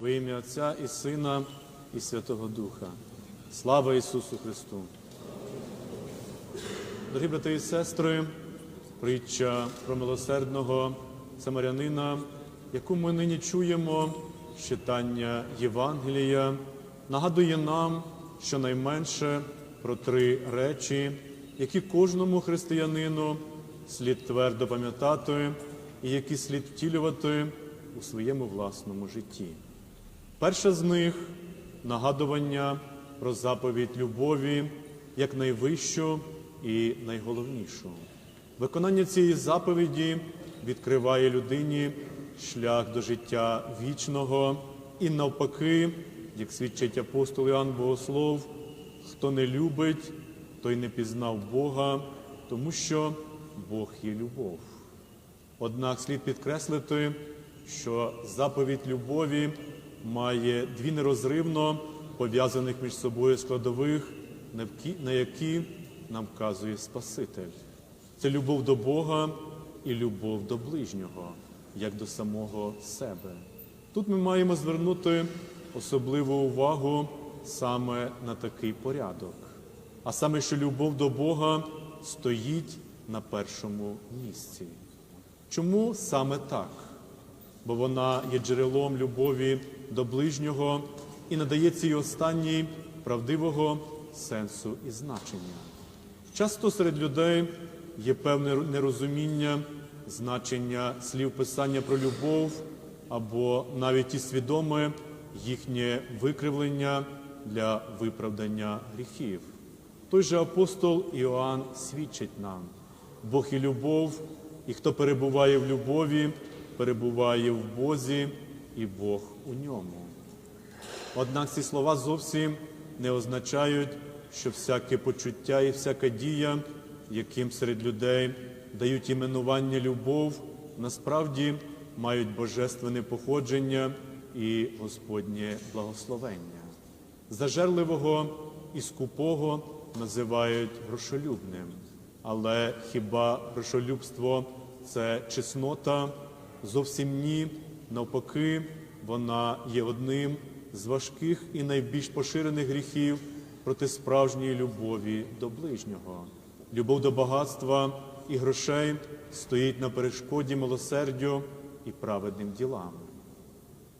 Во ім'я Отця і Сина, і Святого Духа. Слава Ісусу Христу! Дорогі брати і сестри, притча про милосердного самарянина, яку ми нині чуємо, читання Євангелія, нагадує нам щонайменше про три речі, які кожному християнину слід твердо пам'ятати і які слід втілювати у своєму власному житті. Перша з них нагадування про заповідь любові як найвищу і найголовнішу. Виконання цієї заповіді відкриває людині шлях до життя вічного і навпаки, як свідчить апостол Іоанн Богослов, хто не любить, той не пізнав Бога, тому що Бог є любов. Однак слід підкреслити, що заповідь любові має дві нерозривно пов'язаних між собою складових, на які- нам вказує Спаситель. Це любов до Бога і любов до ближнього, як до самого себе. Тут ми маємо звернути особливу увагу саме на такий порядок, а саме, що любов до Бога стоїть на першому місці. Чому саме так? Бо вона є джерелом любові до ближнього і надає цій останній правдивого сенсу і значення. Часто серед людей є певне нерозуміння значення слів Писання про любов або навіть і свідоме їхнє викривлення для виправдання гріхів. Той же апостол Іоанн свідчить нам, Бог і любов, і хто перебуває в любові, перебуває в Бозі, і Бог у ньому. Однак ці слова зовсім не означають, що всяке почуття і всяка дія, яким серед людей дають іменування любов, насправді мають божественне походження і Господнє благословення. Зажерливого і скупого називають грошолюбним. Але хіба грошолюбство це чеснота? Зовсім ні. Навпаки, вона є одним з важких і найбільш поширених гріхів проти справжньої любові до ближнього. Любов до багатства і грошей стоїть на перешкоді милосердю і праведним ділам.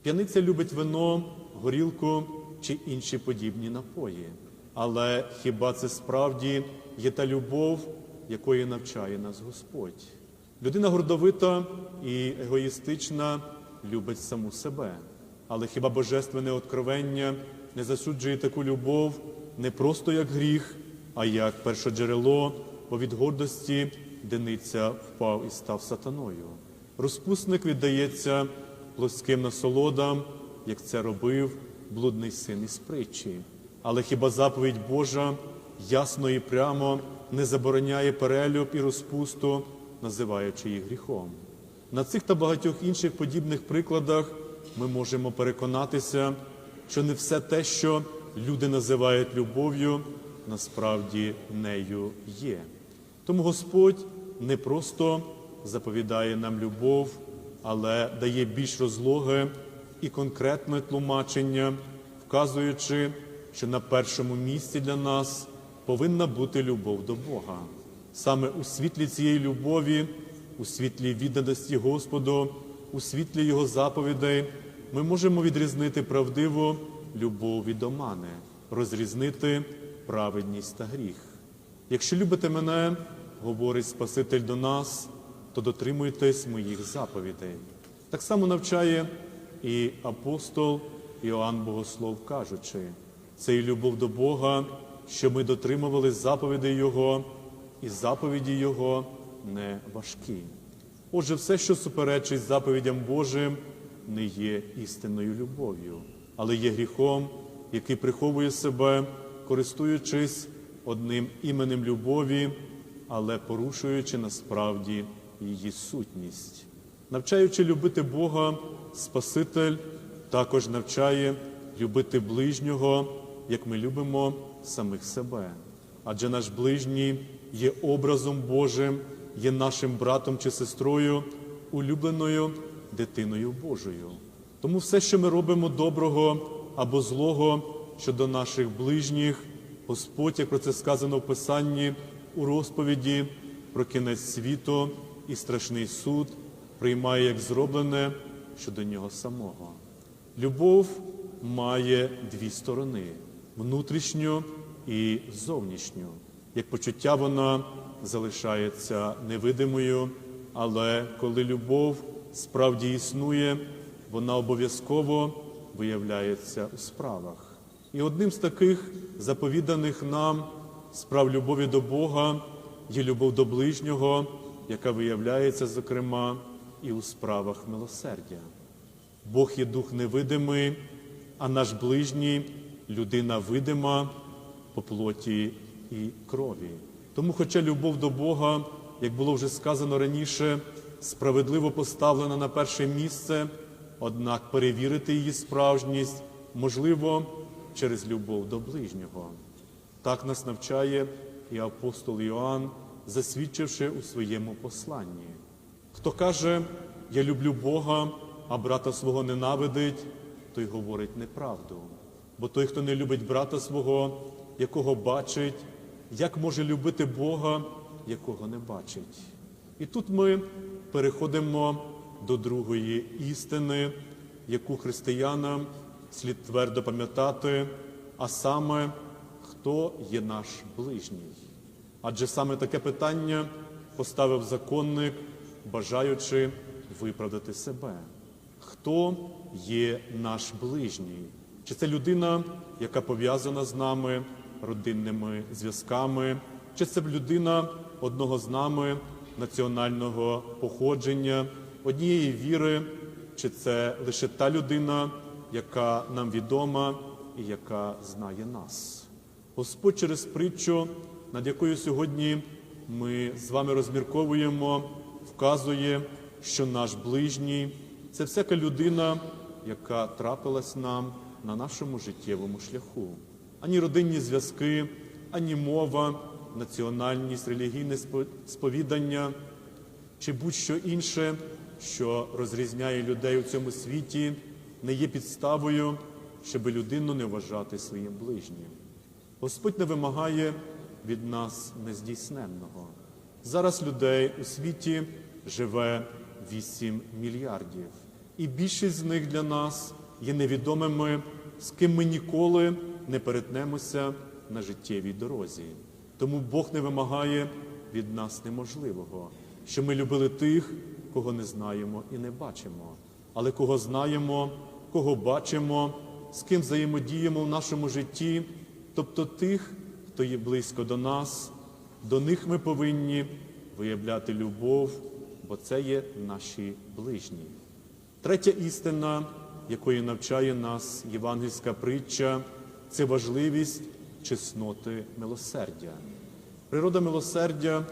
П'яниця любить вино, горілку чи інші подібні напої. Але хіба це справді є та любов, якої навчає нас Господь? Людина гордовита і егоїстична любить саму себе. Але хіба божественне откровення не засуджує таку любов не просто як гріх, а як першоджерело, бо від гордості дениця впав і став сатаною. Розпусник віддається плоским насолодам, як це робив блудний син із притчі. Але хіба заповідь Божа ясно і прямо не забороняє перелюб і розпусту, називаючи їх гріхом? На цих та багатьох інших подібних прикладах ми можемо переконатися, що не все те, що люди називають любов'ю, насправді нею є. Тому Господь не просто заповідає нам любов, але дає більш розлоги і конкретне тлумачення, вказуючи, що на першому місці для нас повинна бути любов до Бога. Саме у світлі цієї любові, у світлі відданості Господу, у світлі Його заповідей ми можемо відрізнити правдиву любов від омани, розрізнити праведність та гріх. Якщо любите мене, говорить Спаситель до нас, то дотримуйтесь моїх заповідей. Так само навчає і апостол Іоанн Богослов, кажучи, це і любов до Бога, що ми дотримували заповідей Його, і заповіді Його не важкі. Отже, все, що суперечить заповідям Божим, не є істинною любов'ю, але є гріхом, який приховує себе, користуючись одним іменем любові, але порушуючи насправді її сутність. Навчаючи любити Бога, Спаситель також навчає любити ближнього, як ми любимо самих себе. Адже наш ближній є образом Божим, є нашим братом чи сестрою, улюбленою дитиною Божою. Тому все, що ми робимо доброго або злого щодо наших ближніх, Господь, як про це сказано в Писанні, у розповіді про кінець світу і страшний суд, приймає як зроблене щодо нього самого. Любов має дві сторони внутрішню і зовнішню. Як почуття вона залишається невидимою, але коли любов справді існує, вона обов'язково виявляється у справах. І одним з таких заповіданих нам справ любові до Бога є любов до ближнього, яка виявляється, зокрема, і у справах милосердя. Бог є дух невидимий, а наш ближній людина видима по плоті і крові. Тому, хоча любов до Бога, як було вже сказано раніше, справедливо поставлена на перше місце, однак перевірити її справжність можливо через любов до ближнього. Так нас навчає і апостол Іоанн, засвідчивши у своєму посланні. Хто каже, я люблю Бога, а брата свого ненавидить, той говорить неправду. Бо той, хто не любить брата свого, якого бачить, як може любити Бога, якого не бачить. І тут ми переходимо до другої істини, яку християнам слід твердо пам'ятати, а саме, хто є наш ближній. Адже саме таке питання поставив законник, бажаючи виправдати себе. Хто є наш ближній? Чи це людина, яка пов'язана з нами родинними зв'язками, чи це людина одного з нами національного походження, однієї віри, чи це лише та людина, яка нам відома і яка знає нас? Господь через притчу, над якою сьогодні ми з вами розмірковуємо, вказує, що наш ближній це всяка людина, яка трапилась нам на нашому життєвому шляху. Ані родинні зв'язки, ані мова, національність, релігійне спо- сповідання чи будь-що інше, що розрізняє людей у цьому світі, не є підставою, щоб людину не вважати своїм ближнім. Господь не вимагає від нас нездійсненного. Зараз людей у світі живе 8 мільярдів, і більшість з них для нас є невідомими, з ким ми ніколи не перетнемося на життєвій дорозі. Тому Бог не вимагає від нас неможливого, що ми любили тих, кого не знаємо і не бачимо, але кого знаємо, кого бачимо, з ким взаємодіємо в нашому житті, тобто тих, хто є близько до нас, до них ми повинні виявляти любов, бо це є наші ближні. Третя істина, якої навчає нас євангельська притча, це важливість чесноти милосердя. Природа милосердя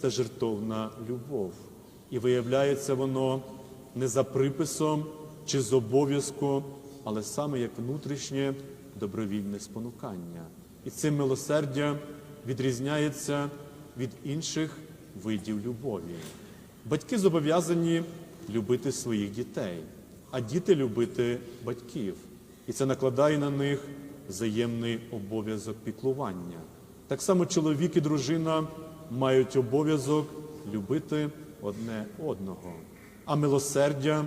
це жертовна любов, і виявляється воно не за приписом чи з обов'язку, але саме як внутрішнє добровільне спонукання. І цим милосердя відрізняється від інших видів любові. Батьки зобов'язані любити своїх дітей, а діти любити батьків. І це накладає на них взаємний обов'язок піклування. Так само чоловік і дружина мають обов'язок любити одне одного. А милосердя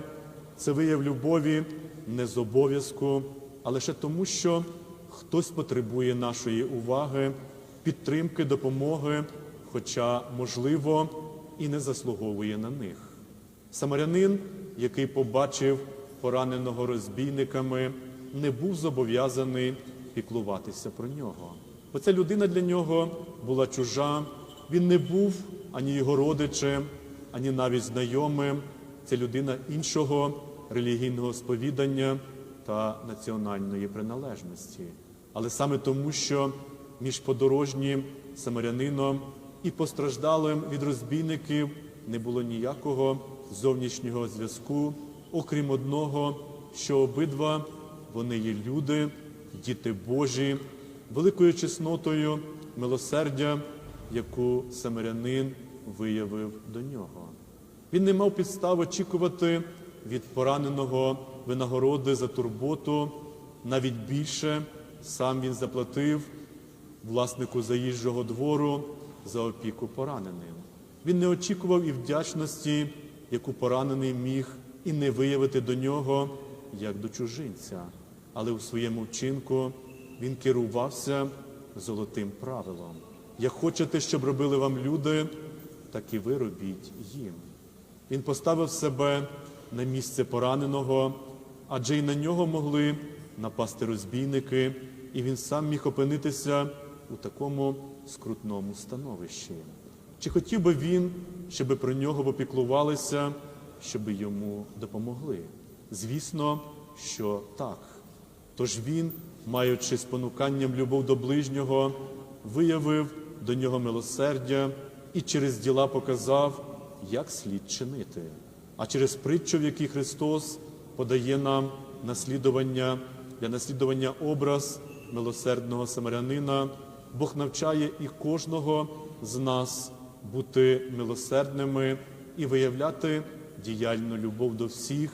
це вияв любові не з обов'язку, а лише тому, що хтось потребує нашої уваги, підтримки, допомоги, хоча, можливо, і не заслуговує на них. Самарянин, який побачив пораненого розбійниками, не був зобов'язаний піклуватися про нього. Бо ця людина для нього була чужа, він не був ані його родичем, ані навіть знайомим. Це людина іншого релігійного сповідання та національної приналежності. Але саме тому, що між подорожнім самарянином і постраждалим від розбійників не було ніякого зовнішнього зв'язку, окрім одного, що обидва вони є люди, діти Божі, великою чеснотою милосердя, яку самарянин виявив до нього. Він не мав підстав очікувати від пораненого винагороди за турботу, навіть більше сам він заплатив власнику заїжджого двору за опіку пораненим. Він не очікував і вдячності, яку поранений міг і не виявити до нього як до чужинця, але у своєму вчинку він керувався золотим правилом. Як хочете, щоб робили вам люди, так і ви робіть їм. Він поставив себе на місце пораненого, адже й на нього могли напасти розбійники, і він сам міг опинитися у такому скрутному становищі. Чи хотів би він, щоб про нього попіклувалися, щоб йому допомогли? Звісно, що так. Тож він, маючи спонуканням любов до ближнього, виявив до нього милосердя і через діла показав, як слід чинити. А через притчу, в якій Христос подає нам наслідування для наслідування образ милосердного самарянина, Бог навчає і кожного з нас бути милосердними і виявляти діяльну любов до всіх,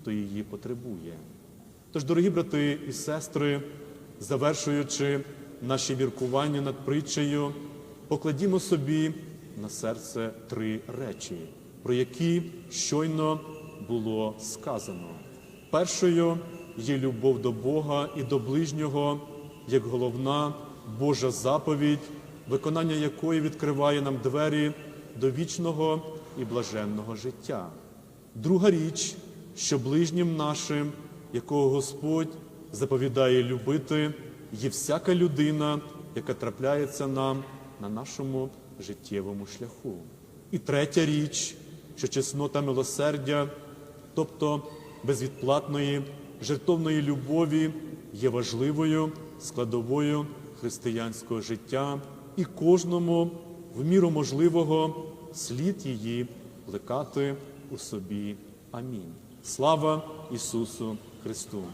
хто її потребує. Тож, дорогі брати і сестри, завершуючи наші міркування над притчею, покладімо собі на серце три речі, про які щойно було сказано. Першою є любов до Бога і до ближнього як головна Божа заповідь, виконання якої відкриває нам двері до вічного і блаженного життя. Друга річ, що ближнім нашим, якого Господь заповідає любити, є всяка людина, яка трапляється нам на нашому життєвому шляху. І третя річ, що чеснота милосердя, тобто безвідплатної, жертовної любові, є важливою складовою християнського життя, і кожному в міру можливого слід її плекати у собі. Амінь. Слава Ісусу Христу!